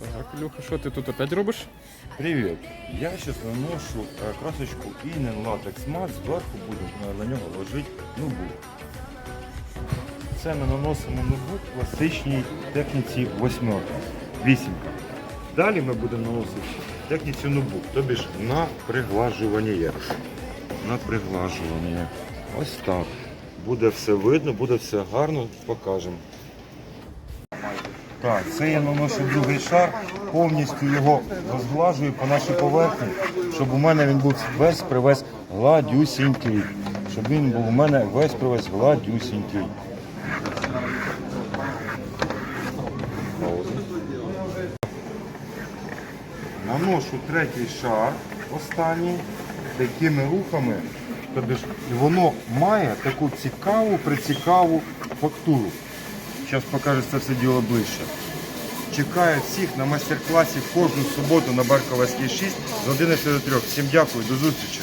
Так, Люха, що ти тут опять робиш? Привет! Я сейчас наношу э, красочку Inen Latex Matte, зверху буду е, на нього ложити нубук. Це ми наносимо нубук в класичній техніці восьмерка, вісімка. Далі ми будемо наносити техніці нубук, тобі ж на приглажування. На приглажування. Ось так. Буде все видно, буде все гарно, покажемо. Так, це я наношу другий шар, повністю його розглажую по нашій поверхні, щоб у мене він був весь привез гладюсінький. Щоб він був у мене весь привез гладюсінький. Наношу третій шар, останній, такими рухами. Тобто воно має таку цікаву, прицікаву фактуру. Зараз покажу це все діло ближче. Чекаю всіх на майстер-класі кожну суботу на Барковецькій 6 з 11 до 3. Всім дякую, до зустрічі.